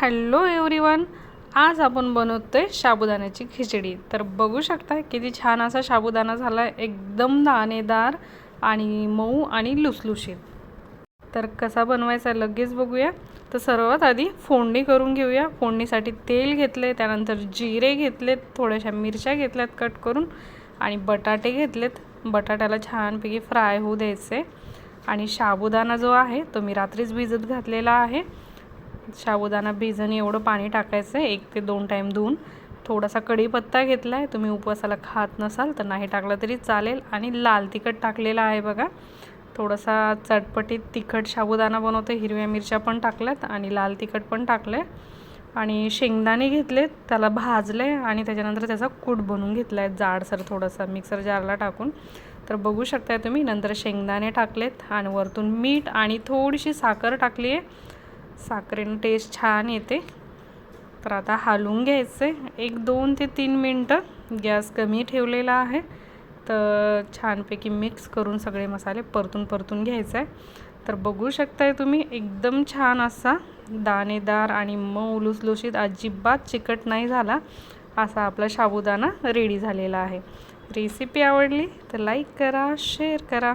Hello everyone आज आपण बनवतो आहे साबुदाण्याची खिचडी. तर बघू शकता किती छान असा साबुदाणा झाला आहे एकदम दाणेदार आणि मऊ आणि लुसलुशीत. तर कसा बनवायचा लगेच बघूया. तर सर्वात आधी फोडणी करून घेऊया. फोडणीसाठी तेल घेतले त्यानंतर जिरे घेतलेत थोड्याशा मिरच्या घेतल्यात कट करून आणि बटाटे घेतलेत. बटाट्याला छानपैकी फ्राय होऊ द्यायचे. आणि साबुदाणा जो आहे तो मी रात्रीच भिजत घातलेला आहे. साबुदाणा भिजून एवढं पाणी टाकायचं आहे एक ते दोन टाईम धुवून. थोडासा कढीपत्ता घेतला आहे तुम्ही उपवासाला खात नसाल तर नाही टाकला तरी चालेल. आणि लाल तिखट टाकलेला आहे बघा. थोडासा चटपटीत तिखट साबुदाणा बनवते हिरव्या मिरच्या पण टाकल्यात आणि लाल तिखट पण टाकलं आहे आणि शेंगदाणे घेतलेत त्याला भाजले आणि त्याच्यानंतर त्याचा कूट बनवून घेतला आहे जाडसर थोडासा मिक्सर जारला टाकून. तर बघू शकताय तुम्ही नंतर शेंगदाणे टाकलेत आणि वरतून मीठ आणि थोडीशी साखर टाकली आहे साखरेनं टेस्ट छान येते. तर आता हालवून घ्यायचे एक दोन ते तीन मिनटं गॅस कमी ठेवलेला आहे. तर छानपैकी मिक्स करून सगळे मसाले परतून परतून घ्यायचं आहे तर बघू शकताय तुम्ही एकदम छान असा दाणेदार आणि मऊ लुसलुशीत अजिबात चिकट नाही झाला असा आपला साबुदाणा रेडी झालेला आहे. रेसिपी आवडली तर लाईक करा शेअर करा.